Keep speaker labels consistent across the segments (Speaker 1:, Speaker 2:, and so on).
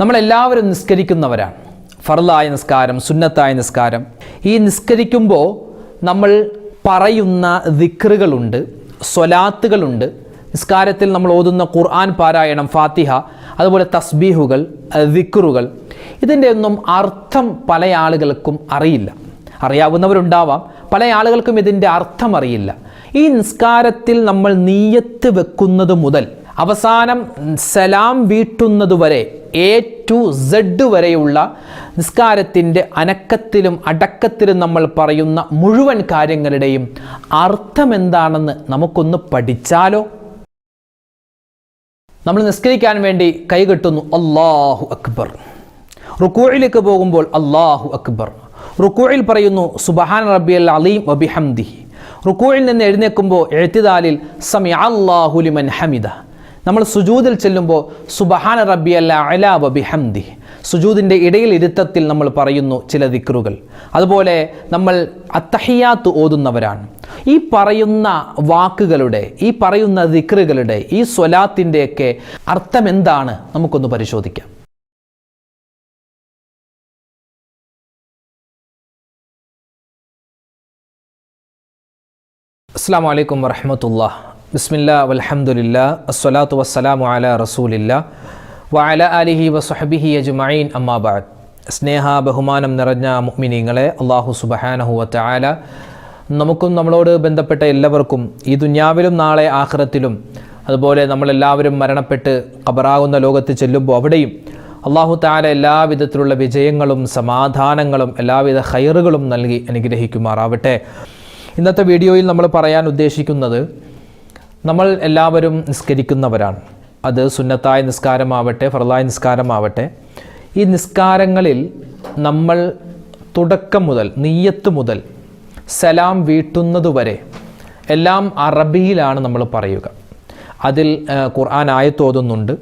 Speaker 1: നമ്മളെല്ലാവരും നിസ്കരിക്കുന്നവരാണ്. ഫർലായ നിസ്കാരം സുന്നത്തായ നിസ്കാരം. ഈ നിസ്കരിക്കുമ്പോൾ നമ്മൾ പറയുന്ന ദിക്റുകളുണ്ട് സ്വലാത്തുകളുണ്ട്. നിസ്കാരത്തിൽ നമ്മൾ ഓതുന്ന ഖുർആൻ പാരായണം ഫാത്തിഹ അതുപോലെ തസ്ബീഹുകൾ ദിക്റുകൾ. ഇതിന്റെ ഒന്നും അർത്ഥം പല ആളുകൾക്കും അറിയില്ല. അറിയാവുന്നവരുണ്ടാവാം പല ആളുകൾക്കും ഇതിന്റെ അർത്ഥം അറിയില്ല. ഈ നിസ്കാരത്തിൽ നമ്മൾ നീയത്ത് വെക്കുന്നത് മുതൽ അവസാനം സലാം വീട്ടുന്നതുവരെ എ ടു സെഡ് വരെയുള്ള നിസ്കാരത്തിന്റെ അനക്കത്തിലും അടക്കത്തിലും നമ്മൾ പറയുന്ന മുഴുവൻ കാര്യങ്ങളുടെയും അർത്ഥം എന്താണെന്ന് നമുക്കൊന്ന് പഠിച്ചാലോ? നമ്മൾ നിസ്കരിക്കാൻ വേണ്ടി കൈകെട്ടുന്നു അള്ളാഹു അക്ബർ. റുക്കൂഴിലേക്ക് പോകുമ്പോൾ അള്ളാഹു അക്ബർ. റുക്കൂഴിൽ പറയുന്നു സുബഹാൻ റബ്ബിയൽ അലീം വബിഹംദിഹി റുക്കൂഴിൽ നിന്ന് എഴുന്നേൽക്കുമ്പോൾ എഴുത്തിദാലിൽ സമി അള്ളാഹുലിമൻ ഹമിദ. നമ്മൾ സുജൂതിൽ ചെല്ലുമ്പോൾ സുബഹാന റബ്ബി അല്ല അലാ ബിഹംദി. സുജൂദിന്റെ ഇടയിൽ ഇരുത്തത്തിൽ നമ്മൾ പറയുന്നു ചില ദിക്റുകൾ. അതുപോലെ നമ്മൾ അത്തഹിയാത്ത് ഓതുന്നവരാണ്. ഈ പറയുന്ന വാക്കുകളുടെ ഈ പറയുന്ന ദിക്റുകളുടെ ഈ സ്വലാത്തിന്റെയൊക്കെ അർത്ഥം എന്താണ്? നമുക്കൊന്ന് പരിശോധിക്കാം. അസ്സാം വലൈക്കും വറഹമത്തുള്ള ബിസ്മില്ല വലഹമുല്ല അസ്വലാത്തു വസ്സലാമു അല റസൂലില്ല വഅല അലിഹി വസുഹബിഹി അജ്മഈൻ അമ്മാബാദ് സ്നേഹ ബഹുമാനം നിറഞ്ഞ മുഹ്മിനീങ്ങളെ അള്ളാഹു സുബഹാനഹു വതആല നമുക്കും നമ്മളോട് ബന്ധപ്പെട്ട എല്ലാവർക്കും ഈ ദുന്യാവിലും നാളെ ആഹ്റത്തിലും അതുപോലെ നമ്മളെല്ലാവരും മരണപ്പെട്ട് കബറാകുന്ന ലോകത്ത് ചെല്ലുമ്പോൾ അവിടെയും അള്ളാഹു താല എല്ലാവിധത്തിലുള്ള വിജയങ്ങളും സമാധാനങ്ങളും എല്ലാവിധ ഹൈറുകളും നൽകി അനുഗ്രഹിക്കുമാറാവട്ടെ. ഇന്നത്തെ വീഡിയോയിൽ നമ്മൾ പറയാൻ ഉദ്ദേശിക്കുന്നത് നമ്മൾ എല്ലാവരും നിസ്കരിക്കുന്നവരാണ്. അത് സുന്നത്തായ നിസ്കാരമാവട്ടെ ഫറലായ നിസ്കാരമാവട്ടെ. ഈ നിസ്കാരങ്ങളിൽ നമ്മൾ തുടക്കം മുതൽ നീയത്ത് മുതൽ സലാം വീട്ടുന്നതുവരെ എല്ലാം അറബിയിലാണ് നമ്മൾ പറയുക. അതിൽ ഖുർആൻ ആയത്തോതുന്നുണ്ട്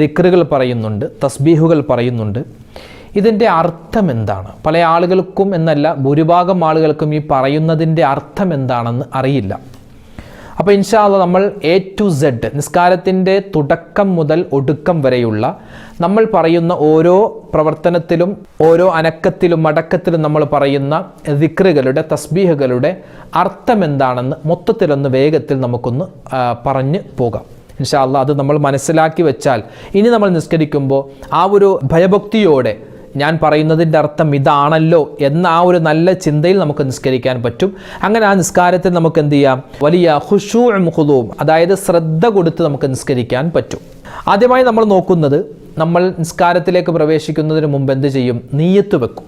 Speaker 1: ദിക്റുകൾ പറയുന്നുണ്ട് തസ്ബീഹുകൾ പറയുന്നുണ്ട്. ഇതിന്റെ അർത്ഥം എന്താണ്? പല ആളുകൾക്കും എന്നല്ല ഭൂരിഭാഗം ആളുകൾക്കും ഈ പറയുന്നതിന്റെ അർത്ഥം എന്താണെന്ന് അറിയില്ല. അപ്പോൾ ഇൻഷാല്ല നമ്മൾ എ ടു സെഡ് നിസ്കാരത്തിന്റെ തുടക്കം മുതൽ ഒടുക്കം വരെയുള്ള നമ്മൾ പറയുന്ന ഓരോ പ്രവർത്തനത്തിലും ഓരോ അനക്കത്തിലും അടക്കത്തിലും നമ്മൾ പറയുന്ന ദിക്റുകളുടെ തസ്ബീഹുകളുടെ അർത്ഥം എന്താണെന്ന് മൊത്തത്തിലൊന്ന് വേഗത്തിൽ നമുക്കൊന്ന് പറഞ്ഞ് പോകാം. ഇൻഷാല്ല അത് നമ്മൾ മനസ്സിലാക്കി വെച്ചാൽ ഇനി നമ്മൾ നിസ്കരിക്കുമ്പോൾ ആ ഒരു ഭയഭക്തിയോടെ ഞാൻ പറയുന്നതിന്റെ അർത്ഥം ഇതാണല്ലോ എന്ന ആ ഒരു നല്ല ചിന്തയിൽ നമുക്ക് നിസ്കരിക്കാൻ പറ്റും. അങ്ങനെ ആ നിസ്കാരത്തിൽ നമുക്ക് എന്ത് ചെയ്യാം? വലിയ ഹുഷൂ മുഹുദവും അതായത് ശ്രദ്ധ കൊടുത്ത് നമുക്ക് നിസ്കരിക്കാൻ പറ്റും. ആദ്യമായി നമ്മൾ നോക്കുന്നത് നമ്മൾ നിസ്കാരത്തിലേക്ക് പ്രവേശിക്കുന്നതിന് മുമ്പ് എന്ത് ചെയ്യും? നീയത്ത് വെക്കും.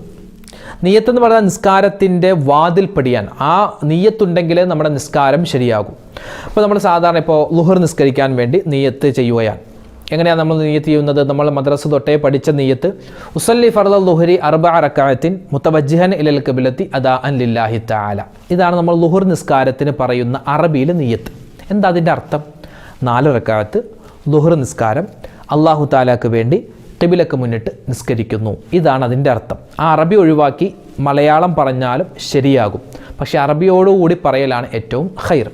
Speaker 1: നീയത്ത് എന്ന് പറഞ്ഞാൽ നിസ്കാരത്തിന്റെ വാതിൽ പടിയാൻ. ആ നീയത്തുണ്ടെങ്കിലേ നമ്മുടെ നിസ്കാരം ശരിയാകും. അപ്പോൾ നമ്മൾ സാധാരണ ഇപ്പോൾ ലുഹർ നിസ്കരിക്കാൻ വേണ്ടി നീയത്ത് ചെയ്യുകയാണ്. എങ്ങനെയാണ് നമ്മൾ നീയത്ത് ചെയ്യുന്നത്? നമ്മൾ മദ്രസ തൊട്ടേ പഠിച്ച നീയത്ത്. ഉസല്ലി ഫർദ ലുഹരി അർബ അറക്കായത്തിൻ മുത്തവജ്ജിഹൻ ഇലൽ കബിലത്തി അദാ അൻ ലില്ലാഹി താല ഇതാണ് നമ്മൾ ലുഹുർ നിസ്കാരത്തിന് പറയുന്ന അറബിയിൽ നീയത്ത്. എന്താ അതിന്റെ അർത്ഥം? നാല് റക്കായത്ത് ലുഹർ നിസ്കാരം അള്ളാഹു താലാക്ക് വേണ്ടി ടെബിലക്ക് മുന്നിട്ട് നിസ്കരിക്കുന്നു. ഇതാണ് അതിന്റെ അർത്ഥം. ആ അറബി ഒഴിവാക്കി മലയാളം പറഞ്ഞാലും ശരിയാകും. പക്ഷേ അറബിയോടുകൂടി പറയലാണ് ഏറ്റവും ഹൈർ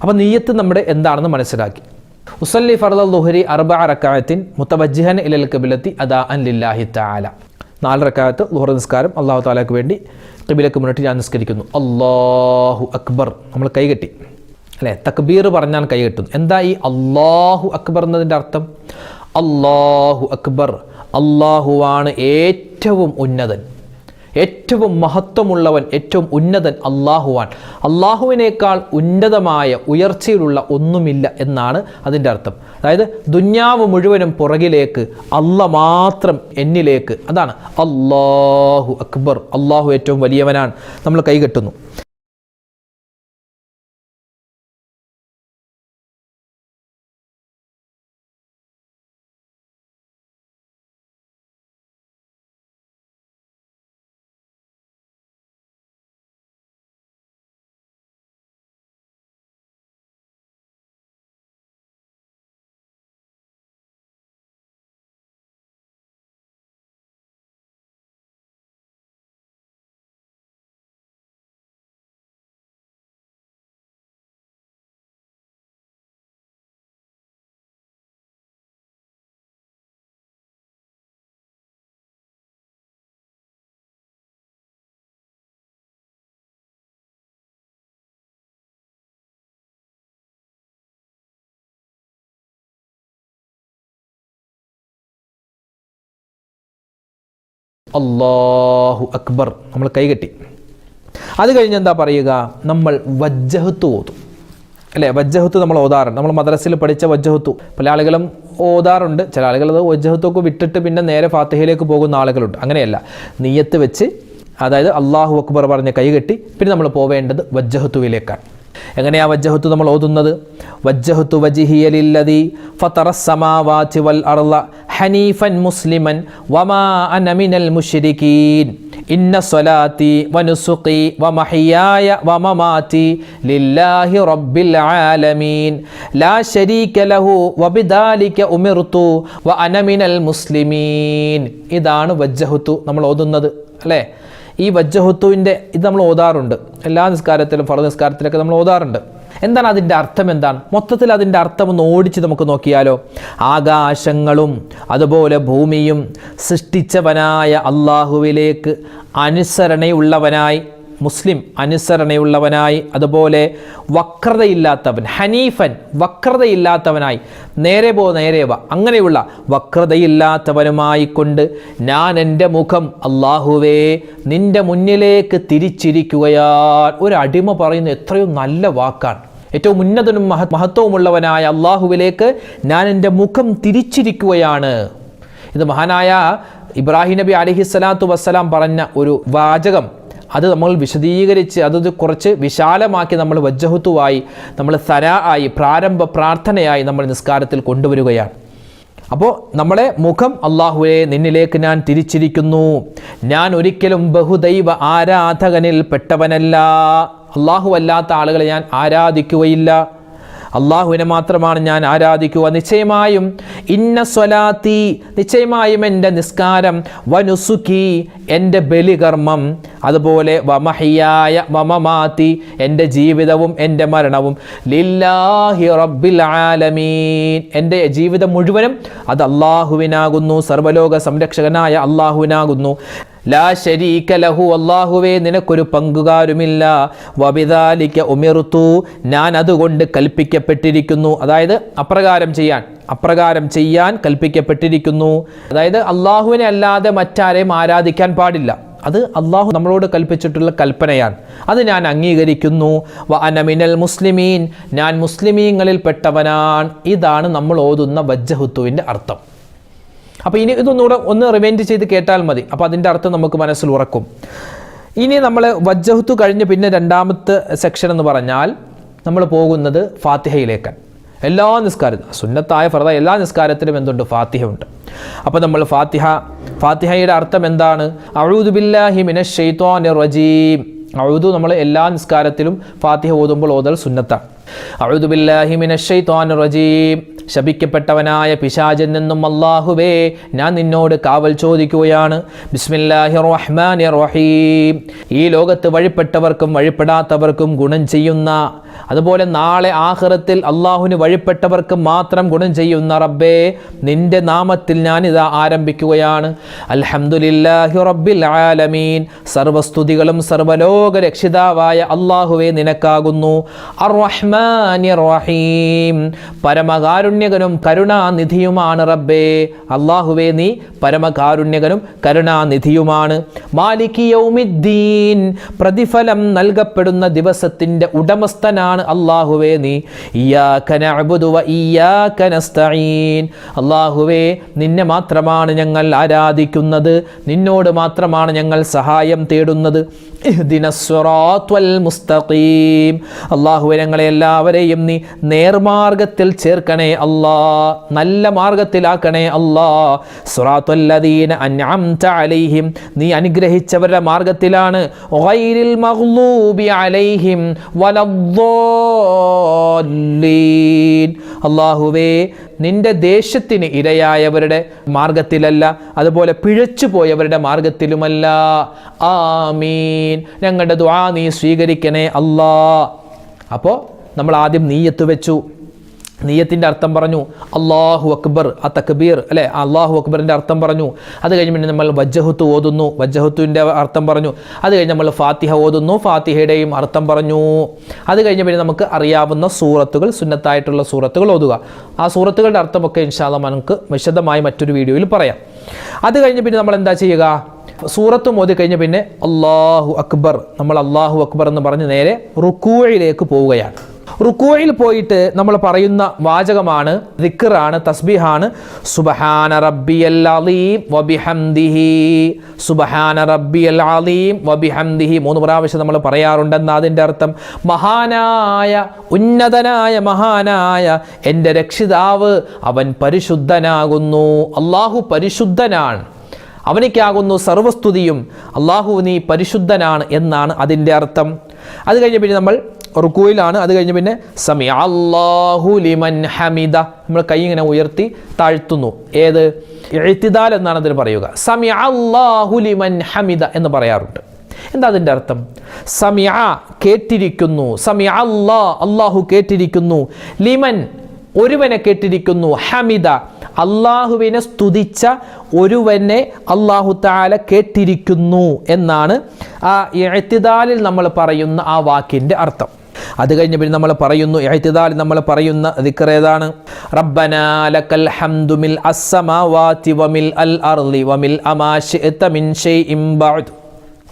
Speaker 1: അപ്പോൾ നീയത്ത് നമ്മുടെ എന്താണെന്ന് മനസ്സിലാക്കി. ഉസല്ലി ഫർദ ലുഹരി അർബ റക്കായത്തിൻ മുത്തവജ്ജിഹൻ ഇലൽ കബിലത്തി അദാ അൻ ലില്ലാഹി താല നാല് റക്കായത്ത് ലുഹർ നിസ്കാരം അള്ളാഹു താലാക്ക് വേണ്ടി കബിലക്ക് മുന്നിട്ട് ഞാൻ നിസ്കരിക്കുന്നു. അള്ളാഹു അക്ബർ. നമ്മൾ കൈകെട്ടി അല്ലേ? തക്ബീർ പറഞ്ഞാൽ കൈകെട്ടുന്നു എന്താ ഈ അള്ളാഹു അക്ബർ എന്നതിന്റെ അർത്ഥം? അള്ളാഹു അക്ബർ. അള്ളാഹുവാണ് ഏറ്റവും ഉന്നതൻ. ഏറ്റവും മഹത്വമുള്ളവൻ ഏറ്റവും ഉന്നതൻ അള്ളാഹുവാൻ അള്ളാഹുവിനേക്കാൾ ഉന്നതമായ ഉയർച്ചയിലുള്ള ഒന്നുമില്ല എന്നാണ് അതിന്റെ അർത്ഥം. അതായത് ദുന്യാവ് മുഴുവനും പുറകിലേക്ക് അല്ല മാത്രം എന്നിലേക്ക്. അതാണ് അള്ളാഹു അക്ബർ. അള്ളാഹു ഏറ്റവും വലിയവനാണ്. നമ്മൾ കൈകെട്ടുന്നു. അള്ളാഹു അക്ബർ. നമ്മൾ കൈകെട്ടി അത് കഴിഞ്ഞ് എന്താ പറയുക? നമ്മൾ വജ്ജഹത്ത് ഓതും. അല്ലേ? വജ്ജഹത്ത് നമ്മൾ ഓതാറുണ്ട്. നമ്മൾ മദ്രസയിൽ പഠിച്ച വജ്ജഹത്തു. പല ആളുകളും ഓതാറുണ്ട്. ചില ആളുകൾ അത് വജ്ജഹത്തൊക്കെ വിട്ടിട്ട് പിന്നെ നേരെ ഫാത്തിഹയിലേക്ക് പോകുന്ന ആളുകളുണ്ട്. അങ്ങനെയല്ല. നീയത്ത് വെച്ച് അതായത് അള്ളാഹു അക്ബർ പറഞ്ഞ് കൈകെട്ടി പിന്നെ നമ്മൾ പോവേണ്ടത് വജ്ജഹത്തുവിലേക്കാണ്. എങ്ങനെയാ വജ്ജഹത്തു നമ്മൾ ഓതുന്നത്? വജ്ജഹത്തു വജിഹിയലില്ലതി ഫതറസ്സമാവാതി വൽ അർള. ഹനീഫൻ മുസ്ലിമൻ വമാ അനമിനൽ മിനൽ മുശ്രികീൻ. ഇന്ന സ്വലാത്തി വനുസുഖി വമഹിയായ വമമാതി ലില്ലാഹി റബ്ബിൽ ആലമീൻ. ലാ ശരീക ലഹു വബിദാലിക ഉമിർതു വ അനമിനൽ മുസ്ലിമീൻ. ഇതാണ് വജ്ജഹുത്തു നമ്മൾ ഓതുന്നത് അല്ലേ? ഈ വജ്ജഹുത്തുവിന്റെ ഇത് നമ്മൾ ഓതാറുണ്ട്. എല്ലാ നിസ്കാരത്തിലും ഫറ നിസ്കാരത്തിലൊക്കെ നമ്മൾ ഓതാറുണ്ട്. എന്താണ് അതിന്റെ അർത്ഥം എന്താണ്? മൊത്തത്തിൽ അതിന്റെ അർത്ഥം ഒന്ന് ഓടിച്ച് നമുക്ക് നോക്കിയാലോ. ആകാശങ്ങളും അതുപോലെ ഭൂമിയും സൃഷ്ടിച്ചവനായ അള്ളാഹുവിലേക്ക് അനുസരണയുള്ളവനായി മുസ്ലിം അനുസരണയുള്ളവനായി അതുപോലെ വക്രതയില്ലാത്തവൻ ഹനീഫൻ വക്രതയില്ലാത്തവനായി നേരെ പോ നേരെ വ അങ്ങനെയുള്ള വക്രതയില്ലാത്തവനുമായി കൊണ്ട് ഞാൻ എന്റെ മുഖം അള്ളാഹുവേ നിന്റെ മുന്നിലേക്ക് തിരിച്ചിരിക്കുകയാൽ. ഒരു അടിമ പറയുന്ന എത്രയും നല്ല വാക്കാണ്. ഏറ്റവും ഉന്നതനും മഹ മഹത്വവുമുള്ളവനായ അള്ളാഹുവിലേക്ക് ഞാൻ എന്റെ മുഖം തിരിച്ചിരിക്കുകയാണ്. ഇത് മഹാനായ ഇബ്രാഹിം നബി അലഹിസ്സലാത്തു വസ്സലാം പറഞ്ഞ ഒരു വാചകം. അത് നമ്മൾ വിശദീകരിച്ച് അത് കുറച്ച് വിശാലമാക്കി നമ്മൾ വജ്ജഹത്തുവായി നമ്മൾ സന ആയി പ്രാരംഭ പ്രാർത്ഥനയായി നമ്മൾ നിസ്കാരത്തിൽ കൊണ്ടുവരികയാണ്. അപ്പോൾ നമ്മളെ മുഖം അള്ളാഹുവെ നിന്നിലേക്ക് ഞാൻ തിരിച്ചിരിക്കുന്നു. ഞാൻ ഒരിക്കലും ബഹുദൈവ ആരാധകനിൽ പെട്ടവനല്ല. അള്ളാഹു അല്ലാത്ത ആളുകളെ ഞാൻ ആരാധിക്കുകയില്ല. അള്ളാഹുവിനെ മാത്രമാണ് ഞാൻ ആരാധിക്കുക. നിശ്ചയമായും ഇന്ന സ്വലാത്തി നിശ്ചയമായും എന്റെ നിസ്കാരം വനുസുഖി എന്റെ ബലികർമ്മം അതുപോലെ വമഹിയായ വമമാത്തി എന്റെ ജീവിതവും എന്റെ മരണവും. ലില്ലാഹി റബ്ബിൽ ആലമീൻ. എന്റെ ജീവിതം മുഴുവനും അത് അള്ളാഹുവിനാകുന്നു. സർവലോക സംരക്ഷകനായ അള്ളാഹുവിനാകുന്നു. ലാ ശരീക ലഹു അള്ളാഹുവേ നിനക്കൊരു പങ്കുകാരുമില്ല. വബിദാലിക്ക ഉമിർത്തു ഞാൻ അതുകൊണ്ട് കൽപ്പിക്കപ്പെട്ടിരിക്കുന്നു. അതായത് അപ്രകാരം ചെയ്യാൻ അപ്രകാരം ചെയ്യാൻ കൽപ്പിക്കപ്പെട്ടിരിക്കുന്നു. അതായത് അള്ളാഹുവിനെ അല്ലാതെ മറ്റാരെയും ആരാധിക്കാൻ പാടില്ല. അത് അള്ളാഹു നമ്മളോട് കൽപ്പിച്ചിട്ടുള്ള കൽപ്പനയാണ്. അത് ഞാൻ അംഗീകരിക്കുന്നു. വ അനമിനൽ മുസ്ലിമീൻ ഞാൻ മുസ്ലിമീങ്ങളിൽപ്പെട്ടവനാണ് ഇതാണ് നമ്മൾ ഓതുന്ന വജ്ജഹുത്തുവിന്റെ അർത്ഥം. അപ്പോൾ ഇനി ഇതൊന്നുകൂടെ ഒന്ന് റിവൈൻഡ് ചെയ്ത് കേട്ടാൽ മതി. അപ്പോൾ അതിന്റെ അർത്ഥം നമുക്ക് മനസ്സിൽ ഉറക്കും. ഇനി നമ്മൾ വജ്ജഹത്തു കഴിഞ്ഞ് പിന്നെ രണ്ടാമത്തെ സെക്ഷൻ എന്ന് പറഞ്ഞാൽ നമ്മൾ പോകുന്നത് ഫാത്തിഹയിലേക്കാണ് എല്ലാ നിസ്കാരത്തിനും സുന്നത്തായ ഫറദ എല്ലാ നിസ്കാരത്തിലും എന്തുണ്ട്? ഫാത്തിഹ ഉണ്ട് അപ്പോൾ നമ്മൾ ഫാത്തിഹ ഫാത്തിഹയുടെ അർത്ഥം എന്താണ്? അഴൂദ് ബില്ലാഹി മിനശ് ഷെയ്ത്വാനിർ റജീം. അഴുതു നമ്മൾ എല്ലാ നിസ്കാരത്തിലും ഫാത്തിഹ ഓതുമ്പോൾ ഓതൽ സുന്നത്താണ്. അഴുതു ബില്ലാഹി മിനശ് ഷൈത്വാനിർ റജീം. ശപിക്കപ്പെട്ടവനായ പിശാചൻ നിന്നും അല്ലാഹുവേ ഞാൻ നിന്നോട് കാവൽ ചോദിക്കുകയാണ്. റഹീം ഈ ലോകത്ത് വഴിപ്പെട്ടവർക്കും വഴിപ്പെടാത്തവർക്കും ഗുണം ചെയ്യുന്ന അതുപോലെ നാളെ ആഹ്റത്തിൽ അള്ളാഹുവിന് വഴിപ്പെട്ടവർക്ക് മാത്രം ഗുണം ചെയ്യുന്ന റബ്ബേ നിന്റെ നാമത്തിൽ ഞാൻ ഇത് ആരംഭിക്കുകയാണ്. അൽഹംദുലില്ലാഹി റബ്ബിൽ ആലമീൻ. സർവസ്തുതികളും സർവലോക രക്ഷിതാവായ അള്ളാഹുവെ നിനക്കാകുന്നു. അർ റഹീം. പരമകാരുണ്യകനും കരുണാനിധിയുമാണ് റബ്ബേ. അള്ളാഹുവെ നീ പരമകാരുണ്യകനും കരുണാനിധിയുമാണ്. മാലിക്കിയൗമിദ്ദീൻ പ്രതിഫലം നൽകപ്പെടുന്ന ദിവസത്തിന്റെ ഉടമസ്ഥനാണ് അള്ളാഹുവേ നീ. അള്ളാഹുവേ നിന്നെ മാത്രമാണ് ഞങ്ങൾ ആരാധിക്കുന്നത്. നിന്നോട് മാത്രമാണ് ഞങ്ങൾ സഹായം തേടുന്നത്. അള്ളാഹുവെ ഞങ്ങളെ എല്ലാവരെയും നീ നേർമാർഗത്തിൽ ചേർക്കണേ അല്ലാ. നല്ല മാർഗത്തിലാക്കണേ അല്ലാ. സുറാത്തുല്ലദീന അൻഅംത അലൈഹിം. നീ അനുഗ്രഹിച്ചവരുടെ മാർഗത്തിലാണ്. അലൈഹിം അള്ളാഹുവേ നിന്റെ ദേശത്തിന് ഇരയായവരുടെ മാർഗത്തിലല്ല അതുപോലെ പിഴച്ചു പോയവരുടെ മാർഗത്തിലുമല്ല. ആമീൻ. ഞങ്ങളുടെ ദ്വാ നീ സ്വീകരിക്കണേ അല്ലാ. അപ്പോൾ നമ്മൾ ആദ്യം നീയത്ത് വെച്ചു. നീയത്തിന്റെ അർത്ഥം പറഞ്ഞു അള്ളാഹു അക്ബർ ആ തക്ബീർ അല്ലേ? അള്ളാഹു അക്ബറിന്റെ അർത്ഥം പറഞ്ഞു അത് കഴിഞ്ഞ് പിന്നെ നമ്മൾ വജ്ജഹത്ത് ഓതുന്നു. വജ്ജഹത്തുവിന്റെ അർത്ഥം പറഞ്ഞു. അത് കഴിഞ്ഞ് നമ്മൾ ഫാത്തിഹ ഓതുന്നു. ഫാത്തിഹയുടെയും അർത്ഥം പറഞ്ഞു. അത് കഴിഞ്ഞ് പിന്നെ നമുക്ക് അറിയാവുന്ന സൂറത്തുകൾ സുന്നത്തായിട്ടുള്ള സൂറത്തുകൾ ഓതുക. ആ സൂറത്തുകളുടെ അർത്ഥമൊക്കെ ഇൻഷാല്ല നമുക്ക് വിശദമായി മറ്റൊരു വീഡിയോയിൽ പറയാം. അത് കഴിഞ്ഞ് പിന്നെ നമ്മൾ എന്താ ചെയ്യുക? സൂറത്തും ഓതി കഴിഞ്ഞ് പിന്നെ അള്ളാഹു അക്ബർ നമ്മൾ അള്ളാഹു അക്ബർ എന്ന് പറഞ്ഞ് നേരെ റുക്കൂഴിലേക്ക് പോവുകയാണ്. റുക്കോയിൽ പോയിട്ട് നമ്മൾ പറയുന്ന വാചകമാണ് ദിക്കറാണ് തസ്ബിഹാണ്. സുബഹാന റബ്ബിയൽ അലീം വബിഹംദിഹി സുബഹാന റബ്ബിയൽ അലീം വബിഹംദിഹി. മൂന്ന് പ്രാവശ്യം നമ്മൾ പറയാറുണ്ടെന്ന് അതിന്റെ അർത്ഥം. മഹാനായ ഉന്നതനായ മഹാനായ എന്റെ രക്ഷിതാവ് അവൻ പരിശുദ്ധനാകുന്നു. അള്ളാഹു പരിശുദ്ധനാണ്. അവനിക്കാകുന്നു സർവസ്തുതിയും. അള്ളാഹു നീ പരിശുദ്ധനാണ് എന്നാണ് അതിന്റെ അർത്ഥം. അത് കഴിഞ്ഞ് പിന്നെ നമ്മൾ റുക്കുയിലാണ് അത് കഴിഞ്ഞ് പിന്നെ സമി അള്ളാഹു ലിമൻ ഹമിദ. നമ്മൾ കൈ ഇങ്ങനെ ഉയർത്തി താഴ്ത്തുന്നു. ഏത്? എഴുത്തിദാൽ എന്നാണ് അതിന് പറയുക. സമി അള്ളാഹു ലിമൻ ഹമിദ എന്ന് പറയാറുണ്ട്. എന്താ അതിന്റെ അർത്ഥം? സമിയ കേട്ടിരിക്കുന്നു. സമി അള്ളാ അള്ളാഹു കേട്ടിരിക്കുന്നു. ലിമൻ ഒരുവനെ കേട്ടിരിക്കുന്നു ഹമിദ. അള്ളാഹുവിനെ സ്തുതിച്ച ഒരുവനെ അള്ളാഹു താല കേട്ടിരിക്കുന്നു എന്നാണ് ആ എഴുത്തിദാലിൽ നമ്മൾ പറയുന്ന ആ വാക്കിന്റെ അർത്ഥം. അത് കഴിഞ്ഞ് പിന്നെ നമ്മൾ പറയുന്നു എഴുത്തിദാലിൽ നമ്മൾ പറയുന്ന ദിക്കർ ഏതാണ്? റബ്ബന ലക്കൽ ഹംദു മിൽ അസ്സമാവാതി വമിൽ അൽ അർളി വമിൽ അമാശിഅത മിൻ ഷൈഇൻ ബഅദ്.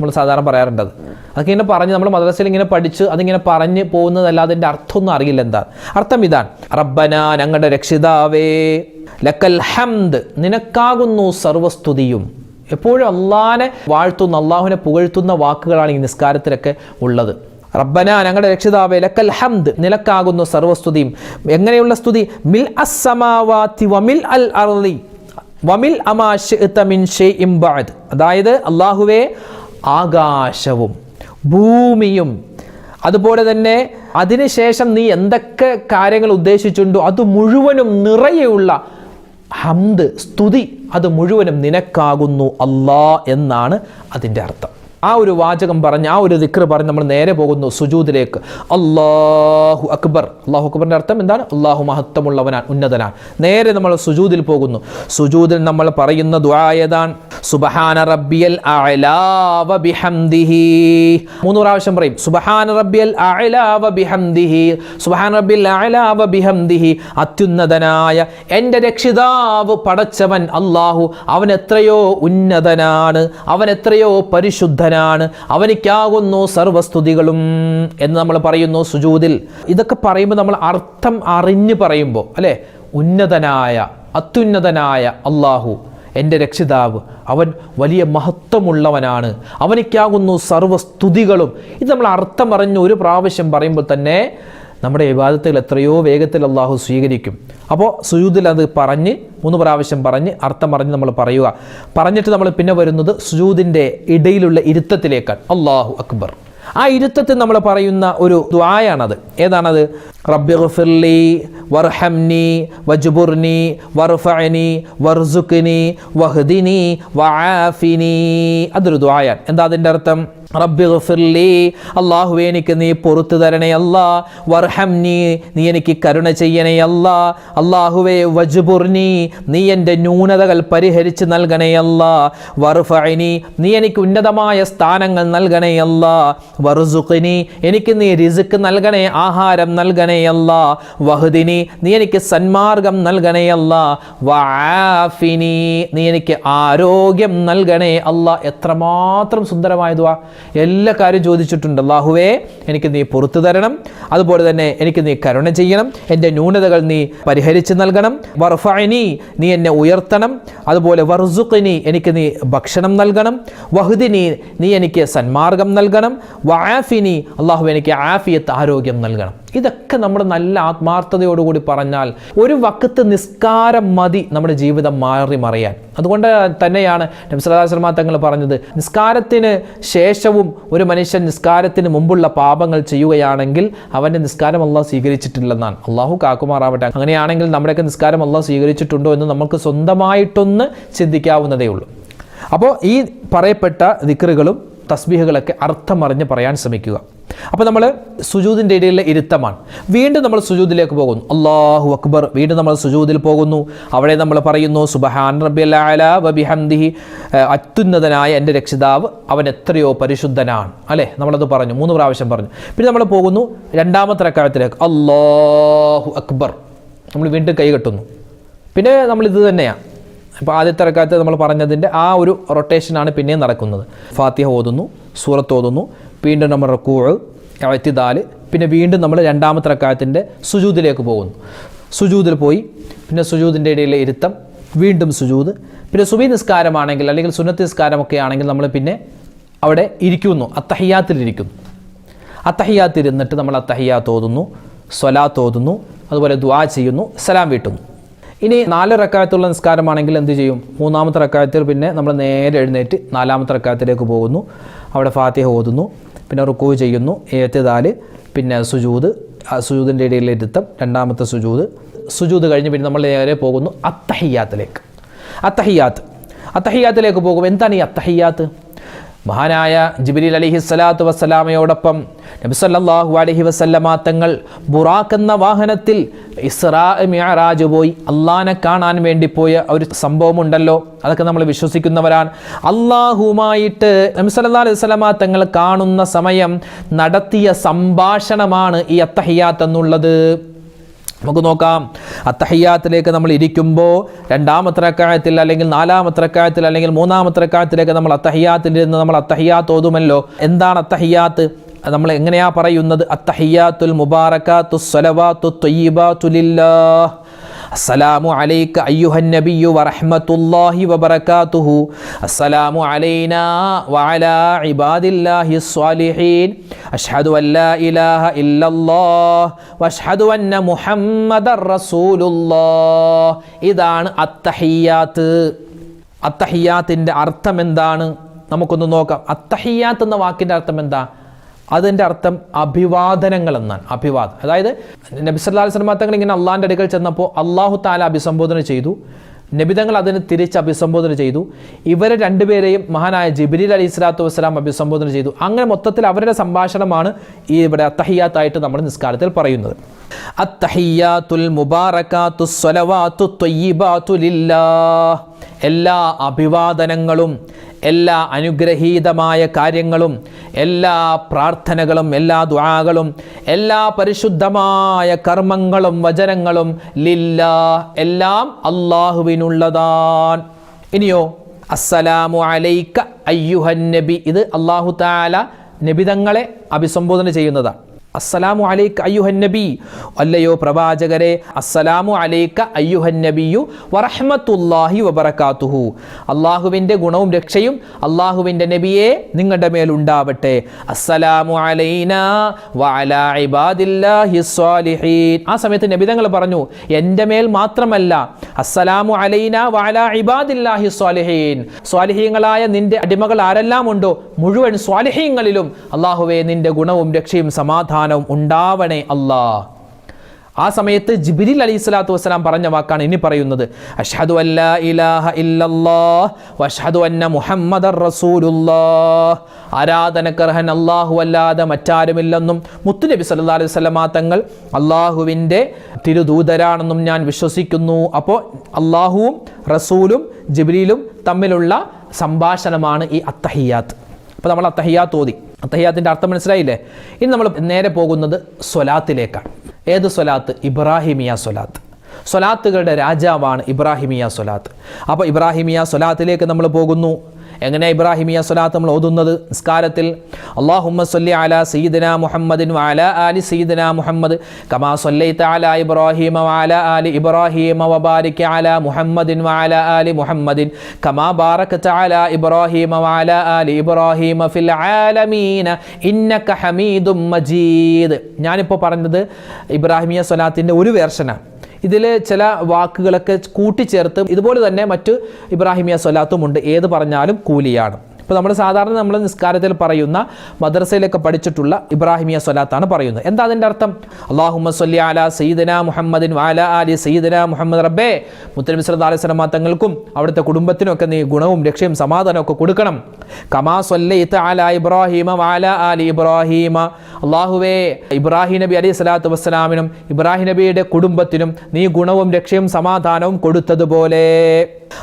Speaker 1: നമ്മൾ സാധാരണ പറയാറുണ്ട് അത്. അതൊക്കെ ഇങ്ങനെ പറഞ്ഞ് നമ്മൾ മദ്രസയിൽ ഇങ്ങനെ പഠിച്ച് അതിങ്ങനെ പറഞ്ഞ് പോകുന്നതല്ല അതിന്റെ അർത്ഥമൊന്നും അറിയില്ല എന്താ. അർത്ഥം ഇതാണ്. റബ്ബന ഞങ്ങളുടെ രക്ഷിതാവേ ലക്കൽ ഹംദ് നിനക്കാകുന്നു സർവസ്തുതിയും. എപ്പോഴും അള്ളാനെ വാഴ്ത്തുന്ന അള്ളാഹുവിനെ പുകഴ്ത്തുന്ന വാക്കുകളാണ് ഈ നിസ്കാരത്തിലൊക്കെ ഉള്ളത്. റബ്ബന ഞങ്ങളുടെ രക്ഷിതാവേ ലക്കൽ ഹംദ് നിലക്കാകുന്നു സർവസ്തുതിയും. എങ്ങനെയുള്ള സ്തുതി? മിൽ അസ്സമാവാത്തി വമിൽ അൽ അർലി വമിൽ അമാശിൻ ബഅദ്. അതായത് അള്ളാഹുവേ ആകാശവും ഭൂമിയും. അതുപോലെ തന്നെ അതിനുശേഷം നീ എന്തൊക്കെ കാര്യങ്ങൾ ഉദ്ദേശിച്ചുണ്ടോ അത് മുഴുവനും നിറയെയുള്ള ഹംദ് സ്തുതി അത് മുഴുവനും നിനക്കാകുന്നു അല്ലാ എന്നാണ് അതിന്റെ അർത്ഥം. ആ ഒരു വാചകം പറഞ്ഞ് ആ ഒരു ദിക്ർ പറഞ്ഞ് നമ്മൾ നേരെ പോകുന്നു സുജൂദിലേക്ക് അള്ളാഹു അക്ബർ. അള്ളാഹു അക്ബറിന്റെ അർത്ഥം എന്താണ്? അള്ളാഹു മഹത്വമുള്ളവനാൻ ഉന്നതനാണ് നേരെ നമ്മൾ സുജൂദിൽ പോകുന്നു. സുജൂദിൽ നമ്മൾ പറയുന്ന ദുആയതാണ് സുബഹാന റബ്ബിയൽ ബിഹംദിഹി. മൂന്ന് പ്രാവശ്യം പറയും. സുബഹാന റബ്ബിയൽ ബിഹംദിഹി. സുബഹാന വ ബിഹംദിഹി. അത്യുന്നതനായ എന്റെ രക്ഷിതാവ് പടച്ചവൻ അള്ളാഹു അവൻ എത്രയോ ഉന്നതനാണ്. അവൻ എത്രയോ പരിശുദ്ധനാണ്. അവനിക്കാകുന്നു സർവസ്തുതികളും എന്ന് നമ്മൾ പറയുന്നു സുജൂതിൽ. ഇതൊക്കെ പറയുമ്പോൾ നമ്മൾ അർത്ഥം അറിഞ്ഞ് പറയുമ്പോൾ അല്ലേ? ഉന്നതനായ അത്യുന്നതനായ അള്ളാഹു എന്റെ രക്ഷിതാവ് അവൻ വലിയ മഹത്വമുള്ളവനാണ്. അവനിക്കാകുന്നു സർവസ്തുതികളും. ഇത് നമ്മൾ അർത്ഥം അറിഞ്ഞ് ഒരു പ്രാവശ്യം പറയുമ്പോൾ തന്നെ നമ്മുടെ വിവാദത്തിൽ എത്രയോ വേഗത്തിൽ അള്ളാഹു സ്വീകരിക്കും. അപ്പോൾ സുജൂദിൽ അത് പറഞ്ഞ് മൂന്ന് പ്രാവശ്യം പറഞ്ഞ് അർത്ഥം പറഞ്ഞ് നമ്മൾ പറയുക. പറഞ്ഞിട്ട് നമ്മൾ പിന്നെ വരുന്നത് സുജൂദിന്റെ ഇടയിലുള്ള ഇരുത്തത്തിലേക്കാണ്. അള്ളാഹു അക്ബർ. ആ ഇരുത്തത്തിൽ നമ്മൾ പറയുന്ന ഒരു ദ്വായാണത് ഏതാണത്? റബ്ബി വർഹംനി വജ്ബുർനി വർഫഅനി വർസുഖ്നി വഹ്ദിനി വആഫിനി. അതൊരു ദ്വായാണ് എന്താ അതിന്റെ അർത്ഥം? റബ്ബി ഗഫിർലി അള്ളാഹു എനിക്ക് നീ പൊറത്തു തരണേ അല്ലാ വർഹംനി നീ എനിക്ക് കരുണ ചെയ്യണേ അല്ലാ അള്ളാഹുവേ വജുബുർനി നീ എന്റെ ന്യൂനതകൾ പരിഹരിച്ച് നൽകണേ അല്ലാ വർഫഅനി നീ എനിക്ക് ഉന്നതമായ സ്ഥാനങ്ങൾ നൽകണേ അല്ലാ വർസുഖിനി എനിക്ക് നീ റിസുക്ക് നൽകണേ ആഹാരം നൽകണേ അല്ലാ വഹുദിനി നീ എനിക്ക് സന്മാർഗം നൽകണേ അല്ലാ വാഫിനി നീ എനിക്ക് ആരോഗ്യം നൽകണേ അല്ലാ എത്രമാത്രം സുന്ദരമായതുവാ എല്ലാ കാര്യം ചോദിച്ചിട്ടുണ്ട്. അള്ളാഹുവേ എനിക്ക് നീ പുറത്തു തരണം. അതുപോലെ തന്നെ എനിക്ക് നീ കരുണ ചെയ്യണം. എന്റെ ന്യൂനതകൾ നീ പരിഹരിച്ച് നൽകണം. വർഫനി നീ എന്നെ ഉയർത്തണം. അതുപോലെ വർസുഖിനി എനിക്ക് നീ ഭക്ഷണം നൽകണം. വഹുദിനി നീ എനിക്ക് സന്മാർഗം നൽകണം. വആഫിനി അള്ളാഹു എനിക്ക് ആഫിയത്ത് ആരോഗ്യം നൽകണം. ഇതൊക്കെ നമ്മൾ നല്ല ആത്മാർത്ഥതയോടുകൂടി പറഞ്ഞാൽ ഒരു വക്കത്ത് നിസ്കാരം മതി നമ്മുടെ ജീവിതം മാറി മറിയാൻ. അതുകൊണ്ട് തന്നെയാണ് നബ്സലാസ്ലമ തങ്ങൾ പറഞ്ഞത് നിസ്കാരത്തിന് ശേഷവും ഒരു മനുഷ്യൻ നിസ്കാരത്തിന് മുമ്പുള്ള പാപങ്ങൾ ചെയ്യുകയാണെങ്കിൽ അവന്റെ നിസ്കാരം അള്ളാഹ് സ്വീകരിച്ചിട്ടില്ലെന്നാണ്. അള്ളാഹു കാക്കുമാറാവട്ടെ. അങ്ങനെയാണെങ്കിൽ നമ്മുടെയൊക്കെ നിസ്കാരം അള്ളാഹ് സ്വീകരിച്ചിട്ടുണ്ടോ എന്ന് നമുക്ക് സ്വന്തമായിട്ടൊന്ന് ചിന്തിക്കാവുന്നതേ ഉള്ളൂ. അപ്പോൾ ഈ പറയപ്പെട്ട ദിക്റുകളും തസ്ബീഹുകളൊക്കെ അർത്ഥമറിഞ്ഞ് പറയാൻ ശ്രമിക്കുക. അപ്പോൾ നമ്മൾ സുജൂദിന്റെ ഇടയിലെ ഇരുത്തമാണ്. വീണ്ടും നമ്മൾ സുജൂദിലേക്ക് പോകുന്നു. അള്ളാഹു അക്ബർ. വീണ്ടും നമ്മൾ സുജൂദിൽ പോകുന്നു. അവിടെ നമ്മൾ പറയുന്നു സുബഹാൻ റബ്ബി അല വബിഹംദിഹി അത്യുന്നതനായ എന്റെ രക്ഷിതാവ് അവൻ എത്രയോ പരിശുദ്ധനാണ്. അല്ലേ? നമ്മളത് പറഞ്ഞു. മൂന്ന് പ്രാവശ്യം പറഞ്ഞു. പിന്നെ നമ്മൾ പോകുന്നു രണ്ടാമത്തെ അക്കാലത്തിലേക്ക് അള്ളാഹു അക്ബർ. നമ്മൾ വീണ്ടും കൈ കെട്ടുന്നു. പിന്നെ നമ്മൾ ഇത് തന്നെയാണ് ഇപ്പോൾ ആദ്യത്തെ റക്കാത്ത് നമ്മൾ പറഞ്ഞതിന്റെ ആ ഒരു റൊട്ടേഷനാണ് പിന്നെയും നടക്കുന്നത്. ഫാത്തിഹ ഓതുന്നു സൂറത്ത് ഓതുന്നു. വീണ്ടും നമ്മൾ റക്കൂഴ് ദാൽ. പിന്നെ വീണ്ടും നമ്മൾ രണ്ടാമത്തെ റക്കാത്തിന്റെ സുജൂദിലേക്ക് പോകുന്നു. സുജൂദിൽ പോയി പിന്നെ സുജൂദിന്റെ ഇടയിലെ ഇരുത്തം വീണ്ടും സുജൂദ് പിന്നെ സുബി നിസ്കാരമാണെങ്കിൽ അല്ലെങ്കിൽ സുന്നത്ത് നിസ്കാരമൊക്കെ ആണെങ്കിൽ നമ്മൾ പിന്നെ അവിടെ ഇരിക്കുന്നു അത്തഹയ്യാത്തിലിരിക്കുന്നു അത്തഹിയാത്ത് ഇരുന്നിട്ട് നമ്മൾ അത്തഹയ്യാത്ത് ഓതുന്നു സ്വലാത്ത് ഓതുന്നു അതുപോലെ ദ്വാ ചെയ്യുന്നു സലാം വീട്ടുന്നു. ഇനി നാല് റക്കായത്തുള്ള നിസ്കാരമാണെങ്കിൽ എന്ത് ചെയ്യും? മൂന്നാമത്തെ റക്കായത്തിൽ പിന്നെ നമ്മൾ നേരെ എഴുന്നേറ്റ് നാലാമത്തെ റക്കായത്തിലേക്ക് പോകുന്നു. അവിടെ ഫാത്തിഹ ഓതുന്നു. പിന്നെ റുക്കൂ ചെയ്യുന്നു. ഏത്തതാൽ പിന്നെ സുജൂത് ആ സുജൂതിന്റെ ഇടയിലെ ഇരുത്തം രണ്ടാമത്തെ സുജൂത്. സുജൂത് കഴിഞ്ഞ് പിന്നെ നമ്മൾ നേരെ പോകുന്നു അത്തഹിയാത്തിലേക്ക്. അത്തഹിയാത്ത്. അത്തഹിയാത്തിലേക്ക് പോകും എന്താണ് ഈ അത്തഹിയാത്ത്? മഹാനായ ജിബിരിൽ അലിഹി സ്വലാത്തു വസ്സലാമയോടൊപ്പം നബിസല്ലാഹു അലഹി വസല്ലമ തങ്ങൾ ബുറാഖ് എന്ന വാഹനത്തിൽ ഇസ്രാ മിയറാജ് പോയി. അള്ളാനെ കാണാൻ വേണ്ടി പോയ ഒരു സംഭവമുണ്ടല്ലോ. അതൊക്കെ നമ്മൾ വിശ്വസിക്കുന്നവരാണ്. അള്ളാഹുമായിട്ട് നബിസല്ലാ അലൈഹി വസല്ലമ തങ്ങൾ കാണുന്ന സമയം നടത്തിയ സംഭാഷണമാണ് ഈ അത്തഹിയാത്ത് എന്നുള്ളത്. നമുക്ക് നോക്കാം. അത്തഹയ്യാത്തിലേക്ക് നമ്മൾ ഇരിക്കുമ്പോൾ രണ്ടാമത്തെ റക്കായത്തിൽ അല്ലെങ്കിൽ നാലാമത്തെ റക്കായത്തിൽ അല്ലെങ്കിൽ മൂന്നാമത്തെ റക്കായത്തിലേക്ക് നമ്മൾ അത്തഹയ്യാത്തിൽ ഇരുന്ന് നമ്മൾ അത്തഹയ്യാത്ത് ഓതുമല്ലോ. എന്താണ് അത്തഹയ്യാത്ത്? നമ്മൾ എങ്ങനെയാ പറയുന്നത്? അത്തഹയ്യാത്തുൽ മുബാറക്കാത്തു സ്വലവാത്തു തൊയ്യബാത്തുലില്ലാഹ്. അസ്സലാമു അലൈക്ക അയ്യുഹൻ നബിയു വറഹ്മത്തുള്ളാഹി വബറകാതുഹു. അസ്സലാമു അലൈനാ വഅലാ ഇബാദില്ലാഹി സ്വാലിഹീൻ. അഷ്ഹദു അല്ലാ ഇലാഹ ഇല്ലല്ലാഹ്. വഅഷ്ഹദു അന്ന മുഹമ്മദർ റസൂലുള്ളാഹ്. ഇതാണ് അത്തഹിയാത്ത്. അത്തഹിയാത്തിന്റെ അർത്ഥം എന്താണ് നമുക്കൊന്ന് നോക്കാം. അത്തഹിയാത്ത് എന്ന വാക്കിന്റെ അർത്ഥം എന്താ അതിന്റെ അർത്ഥം അഭിവാദനങ്ങൾ എന്നാണ്. അഭിവാദം അതായത് നബിസല്ലാ അലൈഹി തങ്ങൾ ഇങ്ങനെ അള്ളാഹിന്റെ അടുക്കൽ ചെന്നപ്പോൾ അള്ളാഹു താല അഭിസംബോധന ചെയ്തു. നബിതങ്ങൾ അതിന് തിരിച്ച് അഭിസംബോധന ചെയ്തു. ഇവരെ രണ്ടുപേരെയും മഹാനായ ജിബിരിൽ അലി സ്വലാത്തു വസ്സലാം അഭിസംബോധന ചെയ്തു. അങ്ങനെ മൊത്തത്തിൽ അവരുടെ സംഭാഷണമാണ് ഈ ഇവിടെ അത്തഹിയാത്തായിട്ട് നമ്മൾ നിസ്കാരത്തിൽ പറയുന്നത്. എല്ലാ അഭിവാദനങ്ങളും എല്ലാ അനുഗ്രഹീതമായ കാര്യങ്ങളും എല്ലാ പ്രാർത്ഥനകളും എല്ലാ ദ്വാകളും എല്ലാ പരിശുദ്ധമായ കർമ്മങ്ങളും വചനങ്ങളും ലില്ല എല്ലാം അള്ളാഹുവിനുള്ളതാണ്. ഇനിയോ അസ്സലാമു അലൈക്ക അയ്യുഹൻ നബി ഇത് അള്ളാഹു താല നബിതങ്ങളെ അഭിസംബോധന ചെയ്യുന്നതാണ്. അസ്സലാമു അലൈക്ക അയ്യുഹൻ നബി അല്ലയോ പ്രവാചകരെ അസ്സലാമു അലൈക്ക അയ്യുഹൻ നബിയു വറഹ്മത്തുല്ലാഹി വബറകാതുഹു. അള്ളാഹുവിന്റെ ഗുണവും രക്ഷയും അള്ളാഹുവിന്റെ നബിയെ നിങ്ങളുടെ മേൽ ഉണ്ടാവട്ടെ. അസ്സലാമു അലൈന സ്വാലിഹീൻ. ആ സമയത്ത് നബി തങ്ങൾ പറഞ്ഞു എന്റെ മേൽ മാത്രമല്ല അസ്സലാമു അലൈന വഅലാ ഇബാദില്ലാഹി സ്വാലിഹീൻ. സ്വാലിഹീങ്ങളായ നിന്റെ അടിമകൾ ആരെല്ലാം ഉണ്ടോ മുഴുവൻ സ്വാലിഹീങ്ങളിലും അള്ളാഹുവെ നിന്റെ ഗുണവും രക്ഷയും സമാധാനവും ഉണ്ടാവണേ അല്ലാ ആ സമയത്ത് ജിബിരിൽ അലി സ്വലാത്തു വസ്സലാം പറഞ്ഞ വാക്കാണ് ഇനി പറയുന്നത്. അഷ്ഹദു അല്ലാ ഇല്ലല്ലാഹ് അന്ന അല്ലാഹു അല്ലാതെ മറ്റാരുമില്ലെന്നും മുത്തുനബി സല്ലല്ലാഹു അലൈഹി വസല്ലമ തങ്ങൾ അള്ളാഹുവിന്റെ തിരുദൂതരാണെന്നും ഞാൻ വിശ്വസിക്കുന്നു. അപ്പോൾ അള്ളാഹുവും റസൂലും ജിബിരിലും തമ്മിലുള്ള സംഭാഷണമാണ് ഈ അത്തഹിയാത്ത്. അപ്പോൾ നമ്മൾ അത്തഹിയാത്ത് ഓതി. അത്തഹിയാത്തിന്റെ അർത്ഥം മനസ്സിലായില്ലേ? ഇനി നമ്മൾ നേരെ പോകുന്നത് സ്വലാത്തിലേക്കാണ്. ഏത് സ്വലാത്ത്? ഇബ്രാഹിമിയ സ്വലാത്ത്. സ്വലാത്തുകളുടെ രാജാവാണ് ഇബ്രാഹിമിയ സ്വലാത്ത്. അപ്പോൾ ഇബ്രാഹിമിയ സ്വലാത്തിലേക്ക് നമ്മൾ പോകുന്നു. എങ്ങനെ ഇബ്രാഹിമിയ സ്വലാത്ത് നമ്മൾ ഓതുന്നത്? നിസ്കാരത്തിൽ അള്ളാഹുമ്മ സല്ലി അല സീദന മുഹമ്മദിൻ വാല ആലി സീദന മുഹമ്മദ് കമാ സല്ലൈത അല ഇബ്രാഹിമ വാല ആലി ഇബ്രാഹിമ വബാരിക്ക അല മുഹമ്മദിൻ വാല ആലി മുഹമ്മദിൻ കമാ ബാറക്ക അല ഇബ്രാഹിമ വാല ആലി ഇബ്രാഹിമ ഫിൽ ആലമീന ഇന്നക ഹമീദും മജീദ്. ഞാനിപ്പോൾ പറഞ്ഞത് ഇബ്രാഹിമിയ സ്വലാത്തിന്റെ ഒരു വേർഷനാണ് ഇതിൽ ചില വാക്കുകളൊക്കെ കൂട്ടിച്ചേർത്ത് ഇതുപോലെ തന്നെ മറ്റ് ഇബ്രാഹിമിയ സ്വലാത്തും ഉണ്ട്. ഏത് പറഞ്ഞാലും കൂലിയാണ്. ഇപ്പോൾ നമ്മൾ സാധാരണ നമ്മൾ നിസ്കാരത്തിൽ പറയുന്ന മദ്രസയിലൊക്കെ പഠിച്ചിട്ടുള്ള ഇബ്രാഹിമിയ സ്വലാത്താണ് പറയുന്നത്. എന്താ അതിന്റെ അർത്ഥം? അള്ളാഹുമ്മ സല്ലി അല സയ്യിദന മുഹമ്മദിൻ വാല അലി സയ്യിദന മുഹമ്മദ് റബ്ബേ. മുത്തനബി സല്ലല്ലാഹു അലൈഹി വസല്ലമ തങ്ങൾക്കും അവിടുത്തെ കുടുംബത്തിനൊക്കെ നീ ഗുണവും രക്ഷയും സമാധാനവും ഒക്കെ കൊടുക്കണം. കമാ സല്ലൈത അല ഇബ്രാഹിമ വാല അലി ഇബ്രാഹിമ. അള്ളാഹുവേ ഇബ്രാഹിം നബി അലി സ്വലാത്തു വസ്സലാമിനും ഇബ്രാഹിം നബിയുടെ കുടുംബത്തിനും നീ ഗുണവും രക്ഷയും സമാധാനവും കൊടുത്തതുപോലെ.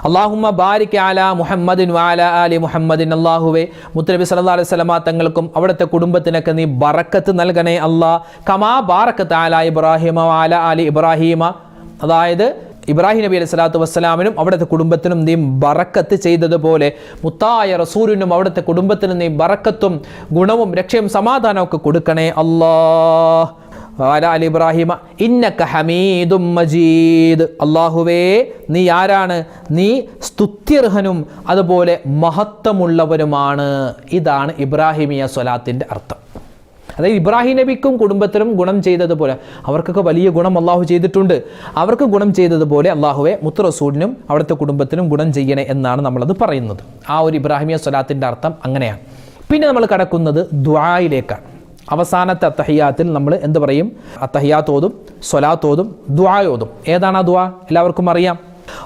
Speaker 1: അള്ളാഹുമ്മ ബാരിക് ആല മുഹമ്മദിൻ വാല അലി മുഹമ്മദിൻ. അള്ളാഹുവെ മുത്തനബി സല്ലല്ലാഹു അലൈഹി വസല്ലമ തങ്ങൾക്കും അവിടുത്തെ കുടുംബത്തിനൊക്കെ നീ ബറക്കത്ത് നൽകണേ അള്ളാ കമാ ബാറക്കത്ത് ആല ഇബ്രാഹിമ വാല അലി ഇബ്രാഹിമ. അതായത് ഇബ്രാഹിം നബി അലൈഹി സ്വലാത്തു വസ്സലാമിനും അവിടുത്തെ കുടുംബത്തിനും നീ ബറക്കത്ത് ചെയ്തതുപോലെ മുത്തായ റസൂലിനും അവിടുത്തെ കുടുംബത്തിനും നീ ബറക്കത്തും ഗുണവും രക്ഷയും സമാധാനവും ഒക്കെ കൊടുക്കണേ അല്ലാ. അലി ഇബ്രാഹിമ ഇന്നക്ക ഹമീദും മജീദ്. അള്ളാഹുവേ നീ ആരാണ്? നീ സ്തുത്യർഹനും അതുപോലെ മഹത്വമുള്ളവനുമാണ് ഇതാണ് ഇബ്രാഹിമിയ സ്വലാത്തിന്റെ അർത്ഥം. അതായത് ഇബ്രാഹിം നബിക്കും കുടുംബത്തിനും ഗുണം ചെയ്തതുപോലെ അവർക്കൊക്കെ വലിയ ഗുണം അള്ളാഹു ചെയ്തിട്ടുണ്ട്. അവർക്ക് ഗുണം ചെയ്തതുപോലെ അള്ളാഹുവെ മുത്ത് റസൂലിനും അവിടുത്തെ കുടുംബത്തിനും ഗുണം ചെയ്യണേ എന്നാണ് നമ്മളത് പറയുന്നത്. ആ ഒരു ഇബ്രാഹിമിയ സ്വലാത്തിന്റെ അർത്ഥം അങ്ങനെയാണ്. പിന്നെ നമ്മൾ കടക്കുന്നത് ദ്വായിലേക്കാണ് അവസാനത്തെ അത്തഹിയാത്തിൽ നമ്മൾ എന്ത് പറയും അത്തഹിയാത്തോതും സ്വലാത്തോതും ദ്വായോതും ഏതാണ് ആ ദ്വാ എല്ലാവർക്കും അറിയാം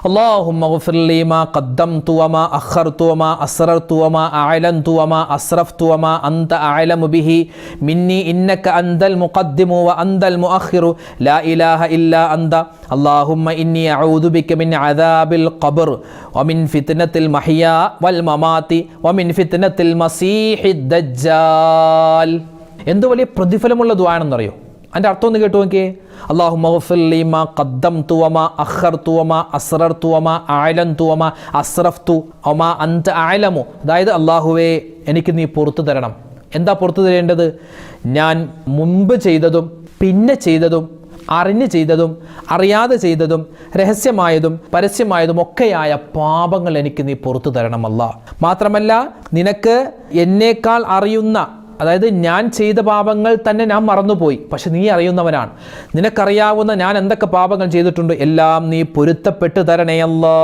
Speaker 1: اللهم اغفر لي ما قدمت وما أخرت وما أسررت وما أعلنت وما أسرفت وما أنت أعلم به مني إنك أنت المقدم وأنت المؤخر لا إله إلا أنت اللهم إني أعوذ بك من عذاب القبر ومن فتنة المحيا والممات ومن فتنة المسيح الدجال എന്ത് വലിയ പ്രതിഫലമുള്ള ദ്വാനെന്നറിയോ അതിന്റെ അർത്ഥം ഒന്ന് കേട്ടു നോക്കിയേ. അള്ളാഹു മഹഫിലിമ കദ്ദം തുവമ അഹർ തുവമ അസ്രർ തുവമ ആയലൻ തുവമ അസ്രഫ് തു ഒമ അന്ത ആയലമു അതായത് അള്ളാഹുവേ എനിക്ക് നീ പുറത്തു തരണം. എന്താ പുറത്തു തരേണ്ടത്? ഞാൻ മുമ്പ് ചെയ്തതും പിന്നെ ചെയ്തതും അറിഞ്ഞ് ചെയ്തതും അറിയാതെ ചെയ്തതും രഹസ്യമായതും പരസ്യമായതും ഒക്കെയായ പാപങ്ങൾ എനിക്ക് നീ പുറത്തു തരണമല്ല മാത്രമല്ല നിനക്ക് എന്നേക്കാൾ അറിയുന്ന അതായത് ഞാൻ ചെയ്ത പാപങ്ങൾ തന്നെ ഞാൻ മറന്നുപോയി പക്ഷെ നീ അറിയുന്നവനാണ്. നിനക്കറിയാവുന്ന ഞാൻ എന്തൊക്കെ പാപങ്ങൾ ചെയ്തിട്ടുണ്ട് എല്ലാം നീ പൊരുത്തപ്പെട്ട് തരണേ അല്ലാ.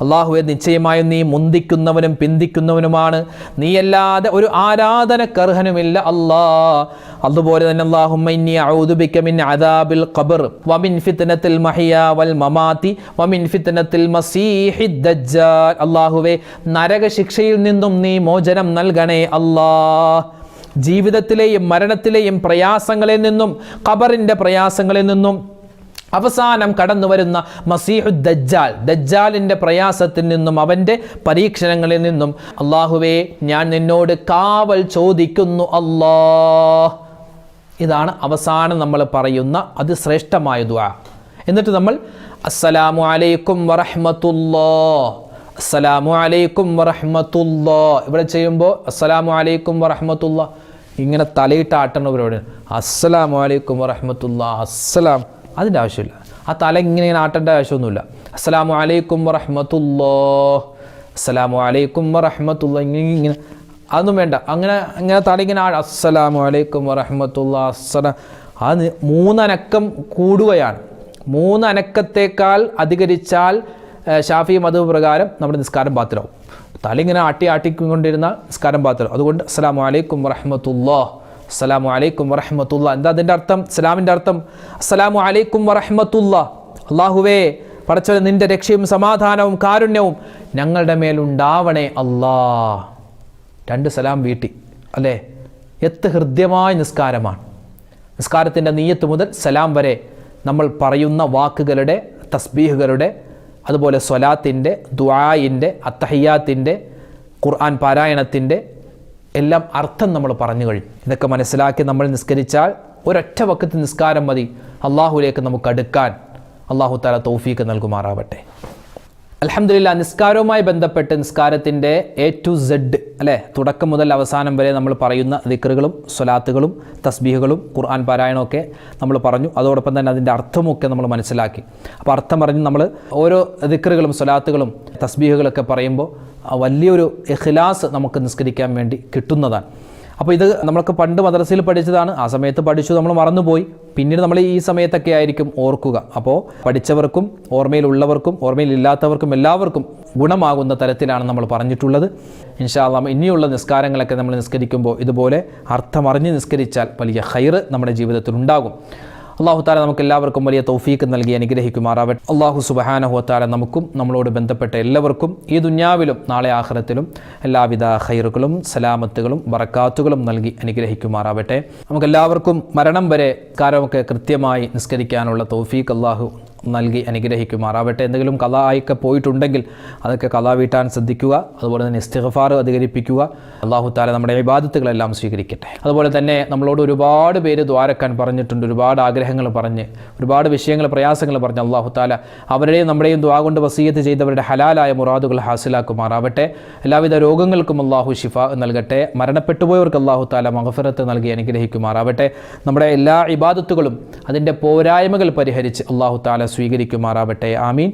Speaker 1: അള്ളാഹുവെ നിശ്ചയമായും നീ മുന്തിക്കുന്നവനും പിന്തിക്കുന്നവനുമാണ്. നീയല്ലാതെ ഒരു ആരാധനക്കർഹനുമില്ല അല്ലാ. അതുപോലെ തന്നെ അള്ളാഹുമ്മ മിൻ അദാബിൽ ഖബർ ഫിത്നത്തിൽ മഹിയ വൽ ഫിത്നത്തിൽ മസീഹി ദജ്ജാൽ. അള്ളാഹുവെ നരകശിക്ഷയിൽ നിന്നും നീ മോചനം നൽകണേ അല്ലാ. ജീവിതത്തിലെയും മരണത്തിലെയും പ്രയാസങ്ങളിൽ നിന്നും ഖബറിന്റെ പ്രയാസങ്ങളിൽ നിന്നും അവസാനം കടന്നു വരുന്ന മസീഹു ദജ്ജാൽ ദജ്ജാലിന്റെ പ്രയാസത്തിൽ നിന്നും അവന്റെ പരീക്ഷണങ്ങളിൽ നിന്നും. അള്ളാഹുവേ ഞാൻ നിന്നോട് കാവൽ ചോദിക്കുന്നു അല്ലാ. ഇതാണ് അവസാനം നമ്മൾ പറയുന്ന അതിശ്രേഷ്ഠമായ ദുആ. എന്നിട്ട് നമ്മൾ അസ്സലാമു അലൈക്കും വറഹ്മത്തുള്ളാ അസ്സലാമു അലൈക്കും വറഹ്മത്തുള്ളാ ഇവിടെ ചെയ്യുമ്പോൾ അസ്സലാമു അലൈക്കും വറഹ്മത്തുള്ളാ ഇങ്ങനെ തലയിട്ട് ആട്ടണവരോട് അസ്സലാമു അലൈക്കും വറഹ്മത്തുള്ളാ അസ്സലാം. അതിന്റെ ആവശ്യമില്ല. ആ തല ഇങ്ങനെ ഇങ്ങനെ ആട്ടേണ്ട ആവശ്യമൊന്നുമില്ല. അസ്സലാമു അലൈക്കും വറഹ്മത്തുള്ളാ അസ്സലാമു അലൈക്കും വറഹ്മത്തുള്ളാ ഇങ്ങനെ ഇങ്ങനെ അതൊന്നും വേണ്ട. അങ്ങനെ അങ്ങനെ തല ഇങ്ങനെ ആ- അസ്സലാമു അലൈക്കും വറഹമത്തുള്ള അസ്സലാം അത് മൂന്നനക്കം കൂടുകയാണ്. മൂന്നനക്കത്തേക്കാൾ അധികരിച്ചാൽ ഷാഫി മധു പ്രകാരം നമ്മുടെ നിസ്കാരം പാത്രമാവും തല ഇങ്ങനെ ആട്ടി ആട്ടിക്കൊണ്ടിരുന്ന നിസ്കാരം പാത്രം അതുകൊണ്ട് അസ്സലാമു അലൈക്കും വറഹ്മത്തുള്ളാ അസ്സലാമു അലൈക്കും വറഹ്മത്തുള്ള എന്താ അതിന്റെ അർത്ഥം? ഇസ്ലാമിന്റെ അർത്ഥം അസ്സലാമു അലൈക്കും വറഹ്മത്തുള്ള അള്ളാഹുവേ പടച്ചവൻ നിന്റെ രക്ഷയും സമാധാനവും കാരുണ്യവും ഞങ്ങളുടെ മേലുണ്ടാവണേ അല്ലാ രണ്ട് സലാം വീട്ടി. അല്ലേ? എത്ത് ഹൃദ്യമായ നിസ്കാരമാണ്. നിസ്കാരത്തിന്റെ നീയത്ത് മുതൽ സലാം വരെ നമ്മൾ പറയുന്ന വാക്കുകളുടെ തസ്ബീഹുകളുടെ അതുപോലെ സ്വലാത്തിന്റെ ദുആയിന്റെ അത്തഹയ്യാത്തിന്റെ ഖുർആൻ പാരായണത്തിന്റെ എല്ലാം അർത്ഥം നമ്മൾ പറഞ്ഞു കഴിഞ്ഞു. ഇതൊക്കെ മനസ്സിലാക്കി നമ്മൾ നിസ്കരിച്ചാൽ ഒരൊറ്റ വക്കത്ത് നിസ്കാരം മതി. അള്ളാഹുലേക്ക് നമുക്ക് അടുക്കാൻ. അള്ളാഹു താല തൗഫീക്ക് നൽകുമാറാവട്ടെ. അലഹമില്ല നിസ്കാരവുമായി ബന്ധപ്പെട്ട് നിസ്കാരത്തിന്റെ എ ടു സെഡ് അല്ലേ? തുടക്കം മുതൽ അവസാനം വരെ നമ്മൾ പറയുന്ന ദിക്റുകളും സ്വലാത്തുകളും തസ്ബീഹുകളും ഖുർആൻ പാരായണമൊക്കെ നമ്മൾ പറഞ്ഞു. അതോടൊപ്പം തന്നെ അതിന്റെ അർത്ഥമൊക്കെ നമ്മൾ മനസ്സിലാക്കി. അപ്പോൾ അർത്ഥം പറഞ്ഞ് നമ്മൾ ഓരോ ദിക്റുകളും സ്വലാത്തുകളും തസ്ബീഹുകളൊക്കെ പറയുമ്പോൾ വലിയൊരു ഇഖ്ലാസ് നമുക്ക് നിസ്കരിക്കാൻ വേണ്ടി കിട്ടുന്നതാണ്. അപ്പോൾ ഇത് നമ്മൾക്ക് പണ്ട് മദ്രസയിൽ പഠിച്ചതാണ്. ആ സമയത്ത് പഠിച്ചു നമ്മൾ മറന്നുപോയി. പിന്നീട് നമ്മൾ ഈ സമയത്തൊക്കെ ആയിരിക്കും ഓർക്കുക. അപ്പോൾ പഠിച്ചവർക്കും ഓർമ്മയിലുള്ളവർക്കും ഓർമ്മയിലില്ലാത്തവർക്കും എല്ലാവർക്കും ഗുണമാകുന്ന തരത്തിലാണ് നമ്മൾ പറഞ്ഞിട്ടുള്ളത്. ഇൻഷാല്ല ഇനിയുള്ള നിസ്കാരങ്ങളൊക്കെ നമ്മൾ നിസ്കരിക്കുമ്പോൾ ഇതുപോലെ അർത്ഥമറിഞ്ഞ് നിസ്കരിച്ചാൽ വലിയ ഹൈറ് നമ്മുടെ ജീവിതത്തിൽ ഉണ്ടാകും. അള്ളാഹു താല നമുക്ക് എല്ലാവർക്കും വലിയ തൗഫീക്ക് നൽകി അനുഗ്രഹിക്കുമാറാവട്ടെ. അള്ളാഹു സുബഹാനഹു താല നമുക്കും നമ്മളോട് ബന്ധപ്പെട്ട എല്ലാവർക്കും ഈ ദുന്യാവിലും നാളെ ആഖിറത്തിലും എല്ലാവിധ ഹൈറുകളും സലാമത്തുകളും വറക്കാത്തുകളും നൽകി അനുഗ്രഹിക്കുമാറാവട്ടെ. നമുക്കെല്ലാവർക്കും മരണം വരെ കാരമൊക്കെ കൃത്യമായി നിസ്കരിക്കാനുള്ള തൗഫീക്ക് അള്ളാഹു നൽകി അനുഗ്രഹിക്കുമാറാവട്ടെ. എന്തെങ്കിലും കഥ ആയിക്കെ പോയിട്ടുണ്ടെങ്കിൽ അതൊക്കെ കഥ വീട്ടാൻ ശ്രദ്ധിക്കുക. അതുപോലെ തന്നെ ഇസ്തിഹഫാർ അധികരിപ്പിക്കുക. അള്ളാഹു താല നമ്മുടെ വിവാദത്തുകളെല്ലാം സ്വീകരിക്കട്ടെ. അതുപോലെ തന്നെ നമ്മളോട് ഒരുപാട് പേര് ദ്വാരക്കാൻ പറഞ്ഞിട്ടുണ്ട്. ഒരുപാട് ആഗ്രഹങ്ങൾ പറഞ്ഞ് ഒരുപാട് വിഷയങ്ങൾ പ്രയാസങ്ങൾ പറഞ്ഞ് അള്ളാഹു താല അവരുടെയും നമ്മുടെയും ദ്വാ കൊണ്ട് വസീയത്ത് ചെയ്തവരുടെ ഹലാലായ മുറാദുകൾ ഹാസിലാക്കുമാറാവട്ടെ. എല്ലാവിധ രോഗങ്ങൾക്കും അള്ളാഹു ഷിഫ നൽകട്ടെ. മരണപ്പെട്ടുപോയവർക്ക് അള്ളാഹു താല മഹഫിറത്ത് നൽകി അനുഗ്രഹിക്കുമാറാവട്ടെ. നമ്മുടെ എല്ലാ ഇബാദത്തുകളും അതിന്റെ പോരായ്മകൾ പരിഹരിച്ച് അള്ളാഹു താല സ്വീകരിക്കുമാറാവട്ടെ. ആമീൻ.